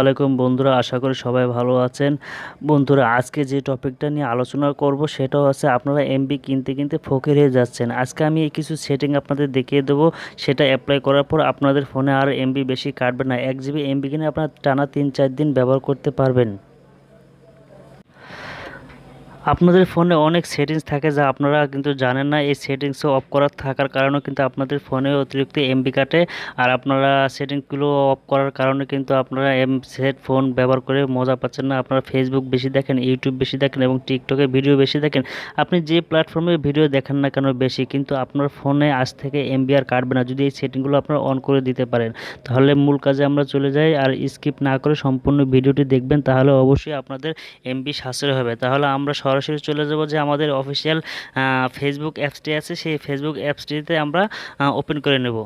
আলাইকুম বন্ধুরা, আশা করি সবাই ভালো আছেন। বন্ধুরা, আজকে যে টপিকটা নিয়ে আলোচনা করব সেটা হচ্ছে আপনারা এমবি কিনতে কিনতে ফকির হয়ে যাচ্ছেন। আজকে আমি কিছু সেটিং আপনাদের দেখিয়ে দেবো, সেটা অ্যাপ্লাই করার পর আপনাদের ফোনে আর এমবি বেশি কাটবে না। এক জিবি এমবি কিনে আপনারা টানা তিন চার দিন ব্যবহার করতে পারবেন। আপনাদের ফোনে অনেক সেটিংস থাকে যা আপনারা কিন্তু জানেন না। এই সেটিংসও অফ করা থাকার কারণেও কিন্তু আপনাদের ফোনে অতিরিক্ত এমবি কাটে আর আপনারা সেটিংসগুলো অফ করার কারণে কিন্তু আপনারা এম সেট ফোন ব্যবহার করে মজা পাচ্ছেন না। আপনারা ফেসবুক বেশি দেখেন ইউটিউব বেশি দেখেন এবং টিকটকে ভিডিও বেশি দেখেন। আপনি যে প্ল্যাটফর্মে ভিডিও দেখেন না কেন বেশি, কিন্তু আপনার ফোনে আজ থেকে এমবি আর কাটবে না। যদি এই সেটিংগুলো আপনারা অন করে দিতে পারেন, তাহলে মূল কাজে আমরা চলে যাই আর স্কিপ না করে সম্পূর্ণ ভিডিওটি দেখবেন, তাহলে অবশ্যই আপনাদের এমবি সাশ্রয় হবে। তাহলে আমরা সরাসরি চলে যাব যে আমাদের অফিসিয়াল ফেসবুক অ্যাপসটি আছে, সেই ফেসবুক অ্যাপসটিতে আমরা ওপেন করে নেব।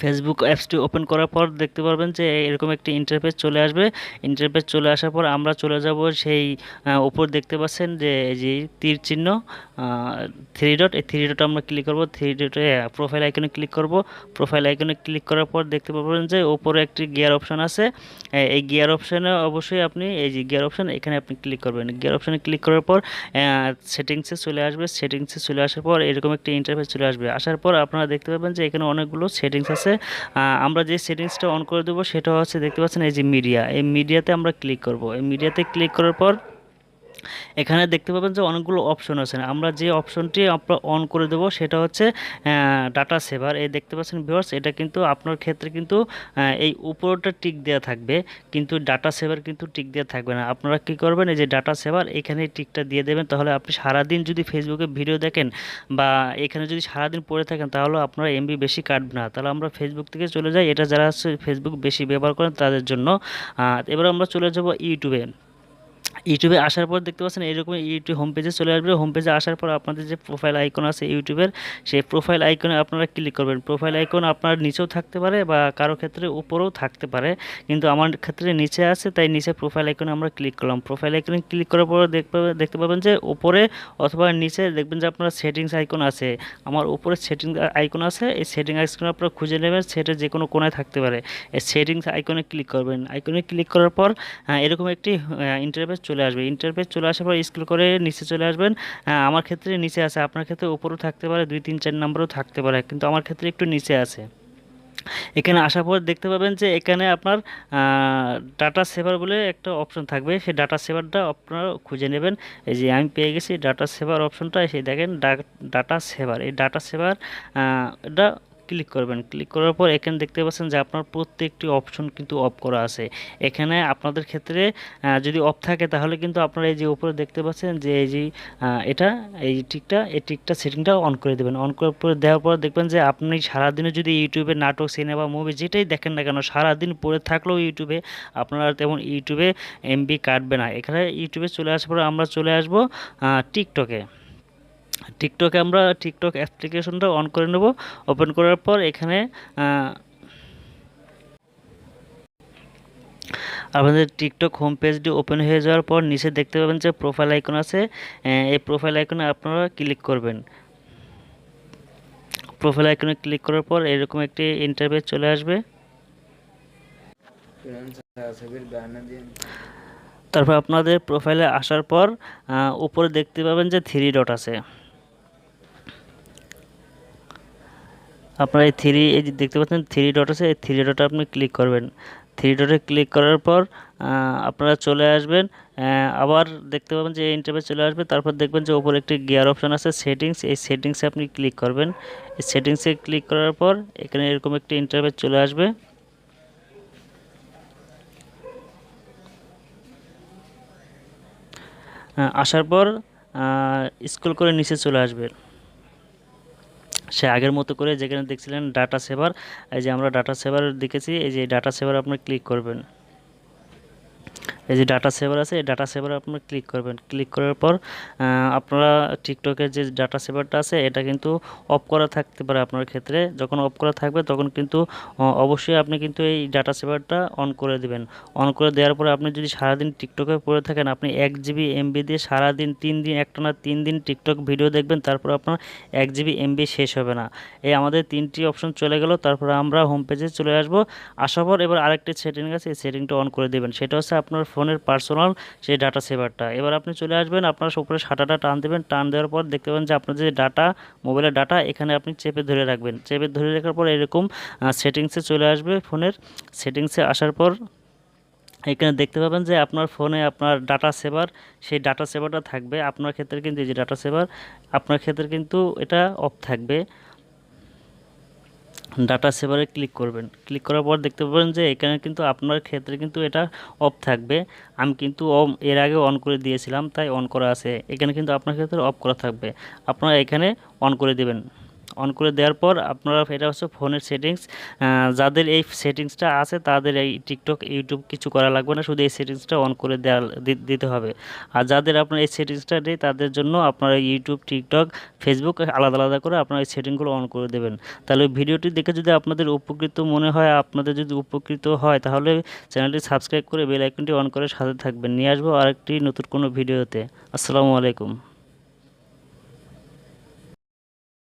ফেসবুক অ্যাপসটি ওপেন করার পর দেখতে পারবেন যে এরকম একটি ইন্টারফেস চলে আসবে। ইন্টারফেস চলে আসার পর আমরা চলে যাব সেই উপর দেখতে পাচ্ছেন যে যে তীর চিহ্ন থ্রি ডট এই থ্রি ডট আমরা ক্লিক করব। থ্রি ডটে প্রোফাইল আইকনে ক্লিক করব। প্রোফাইল আইকনে ক্লিক করার পর দেখতে পাবেন যে উপরে একটি গিয়ার অপশন আছে। এই গিয়ার অপশানে অবশ্যই আপনি, এই যে গিয়ার অপশান এখানে আপনি ক্লিক করবেন। গিয়ার অপশানে ক্লিক করার পর সেটিংসে চলে আসবে। সেটিংসে চলে আসার পর এরকম একটি ইন্টারফেস চলে আসবে। আসার পর আপনারা দেখতে পাবেন যে এখানে অনেকগুলো সেটিংস আমরা যে সেটিংসটা অন করে দেবো সেটা হচ্ছে, দেখতে পাচ্ছেন এই যে মিডিয়া এই মিডিয়াতে আমরা ক্লিক করব। এই মিডিয়াতে ক্লিক করার পর এখানে দেখতে পাবেন যে অনেকগুলো অপশন আছে। আমরা যে অপশনটি আমরা অন করে দেবো সেটা হচ্ছে ডাটা সেভার এই দেখতে পাচ্ছেন ভিওর্স এটা কিন্তু আপনার ক্ষেত্রে কিন্তু এই উপরটা টিক দেওয়া থাকবে। কিন্তু ডাটা সেভার কিন্তু টিক দেওয়া থাকবে না। আপনারা কি করবেন, এই যে ডাটা সেভার এখানে টিকটা দিয়ে দেবেন। তাহলে আপনি সারাদিন যদি ফেসবুকে ভিডিও দেখেন বা এখানে যদি সারাদিন পড়ে থাকেন, তাহলে আপনারা এমবি বেশি কাটবে না। তাহলে আমরা ফেসবুক থেকে চলে যাই। এটা যারা ফেসবুক বেশি ব্যবহার করেন, তাদের জন্য। এবার আমরা চলে যাব ইউটিউবে ইউটিউবে আসার পর দেখতে পাচ্ছেন এরকম ইউটিউব হোম পেজে চলে আসবে। হোম পেজে আসার পর আপনাদের যে প্রোফাইল আইকন আছে ইউটিউবের সেই প্রোফাইল আইকনে আপনারা ক্লিক করবেন। প্রোফাইল আইকন আপনার নিচেও থাকতে পারে বা কারও ক্ষেত্রে উপরেও থাকতে পারে, কিন্তু আমার ক্ষেত্রে নিচে আছে, তাই নিচে প্রোফাইল আইকনে আমরা ক্লিক করলাম। প্রোফাইল আইকনে ক্লিক করার পর দেখতে দেখতে পাবেন যে উপরে অথবা নিচে দেখবেন যে আপনার সেটিংস আইকন আছে। আমার উপরে সেটিংস আইকন আছে, এই সেটিং আইকন আপনারা খুঁজে নেবেন, সেটা যে কোনো কোনায় থাকতে পারে। এই সেটিংস আইকনে ক্লিক করবেন। আইকনে ক্লিক করার পর এরকম একটি ইন্টারভেস চলে আসবে। ইন্টারফেস চলে আসার পর স্ক্রল করে নিচে চলে আসবেন। আমার ক্ষেত্রে নিচে আছে। আপনার ক্ষেত্রে উপরেও থাকতে পারে, দুই, তিন, চার নম্বরও থাকতে পারে, কিন্তু আমার ক্ষেত্রে একটু নিচে আছে। এখানে আসার পর দেখতে পাবেন যে এখানে আপনার ডাটা সেভার বলে একটা অপশন থাকবে। সেই ডাটা সেভারটা আপনারা খুঁজে নেবেন। এই যে আমি পেয়ে গেছি ডাটা সেভার অপশনটা সেই দেখেন ডাটা সেভার এই ডাটা সেভার এটা ক্লিক করবেন। ক্লিক করার পর এখানে দেখতে পাচ্ছেন যে আপনার প্রত্যেকটি অপশন কিন্তু অফ করা আছে। এখানে আপনাদের ক্ষেত্রে যদি অফ থাকে তাহলে কিন্তু আপনারা এই যে উপরে দেখতে পাচ্ছেন যে এই যে এটা, এই টিকটা এই টিকটা সেটিংটা অন করে দেবেন। অন করার পরে দেওয়ার পর দেখবেন যে আপনি সারাদিনে যদি ইউটিউবে নাটক সিনেমা মুভি যেটাই দেখেন না কেন, সারাদিন পড়ে থাকলেও ইউটিউবে আপনারা তেমন ইউটিউবে এমবি কাটবে না। এখানে ইউটিউবে চলে আসার পর আমরা চলে আসব টিকটকে টিকটকে আমরা টিকটক অ্যাপ্লিকেশনটা অন করে নেব। ওপেন করার পর এখানে আপনাদের টিকটক হোম পেজটি ওপেন হয়ে যাওয়ার পর নিচে দেখতে পাবেন যে প্রোফাইল আইকন আছে। এই প্রোফাইল আইকনে আপনারা ক্লিক করবেন। প্রোফাইল আইকনে ক্লিক করার পর এরকম একটি ইন্টারভিউ চলে আসবে। তারপর আপনাদের প্রোফাইলে আসার পর উপরে দেখতে পাবেন যে থ্রি ডট আছে। আপনারা এই থ্রি এই যে দেখতে পাচ্ছেন থ্রি ডট আছে, এই থ্রি ডটে আপনি ক্লিক করবেন। থ্রি ডটে ক্লিক করার পর আপনারা চলে আসবেন আবার দেখতে পাবেন যে ইন্টারভেস চলে আসবে, তারপর দেখবেন যে ওপরে একটি গিয়ার অপশান আছে সেটিংস এই সেটিংসে আপনি ক্লিক করবেন। এই সেটিংসে ক্লিক করার পর, এখানে এরকম একটি ইন্টারভেস চলে আসবে। আসার পর স্কুল করে নিচে চলে আসবে। সে আগের মতো করে যেখানে দেখছিলেন ডাটা সেভার এই যে আমরা ডাটা সেভার দেখেছি, এই যে ডাটা সেভার আপনি ক্লিক করবেন। এই যে ডাটা সেভার আছে, এই ডাটা সেভারে আপনারা ক্লিক করবেন। ক্লিক করার পর আপনারা টিকটকের যে ডাটা সেভারটা আছে, এটা কিন্তু অফ করা থাকতে পারে আপনার ক্ষেত্রে। যখন অফ করা থাকবে, তখন কিন্তু অবশ্যই আপনি কিন্তু এই ডাটা সেভারটা অন করে দিবেন। অন করে দেওয়ার পরে আপনি যদি সারাদিন টিকটকে পড়ে থাকেন, আপনি এক জিবি এমবি দিয়ে সারাদিন তিন দিন একটানা তিন দিন টিকটক ভিডিও দেখবেন, তারপর আপনার এক জিবি এমবি শেষ হবে না। এই আমাদের তিনটি অপশন চলে গেল, তারপরে আমরা হোম পেজে চলে আসব। আসার পর এবার আরেকটি সেটিং আছে, এই সেটিংটা অন করে দেবেন। সেটা হচ্ছে আপনার ফোনের পার্সোনাল সেই ডাটা সেভারটা এবার আপনি চলে আসবেন, আপনার উপরে সাটাটা টান দেবেন, টান দেওয়ার পর দেখতে পাবেন যে আপনার যে ডাটা মোবাইলের ডাটা এখানে আপনি চেপে ধরে রাখবেন। চেপে ধরে রাখার পর এরকম সেটিংসে চলে আসবে ফোনের সেটিংসে আসার পর এখানে দেখতে পাবেন যে আপনার ফোনে আপনার ডাটা সেভার সেই ডাটা সেভারটা থাকবে। আপনার ক্ষেত্রে কিন্তু এই যে ডাটা সেভার আপনার ক্ষেত্রে কিন্তু এটা অফ থাকবে। ডাটা সেভারে ক্লিক করবেন। ক্লিক করার পর দেখতে পাবেন যে এখানে কিন্তু আপনার ক্ষেত্রে কিন্তু এটা অফ থাকবে। আমি কিন্তু এর আগে অন করে দিয়েছিলাম, তাই অন করা আছে। এখানে কিন্তু আপনার ক্ষেত্রে অফ করা থাকবে। আপনারা এখানে অন করে দেবেন। অন করে দেওয়ার পর আপনারা এটা হচ্ছে ফোনের সেটিংস যাদের এই সেটিংসটা আছে তাদের এই টিকটক ইউটিউব কিছু করা লাগবে না, শুধু এই সেটিংসটা অন করে দেওয়া দিতে হবে। আর যাদের আপনার এই সেটিংসটা নেই, তাদের জন্য আপনারা ইউটিউব টিকটক ফেসবুক আলাদা আলাদা করে আপনারা এই সেটিংগুলো অন করে দেবেন। তাহলে ভিডিওটি দেখে যদি আপনাদের উপকৃত মনে হয়, আপনাদের যদি উপকৃত হয়, তাহলে চ্যানেলটি সাবস্ক্রাইব করে বেল আইকনটি অন করে সাথে থাকবেন। নিয়ে আসব আরেকটি নতুন কোনো ভিডিওতে আসসালামু আলাইকুম।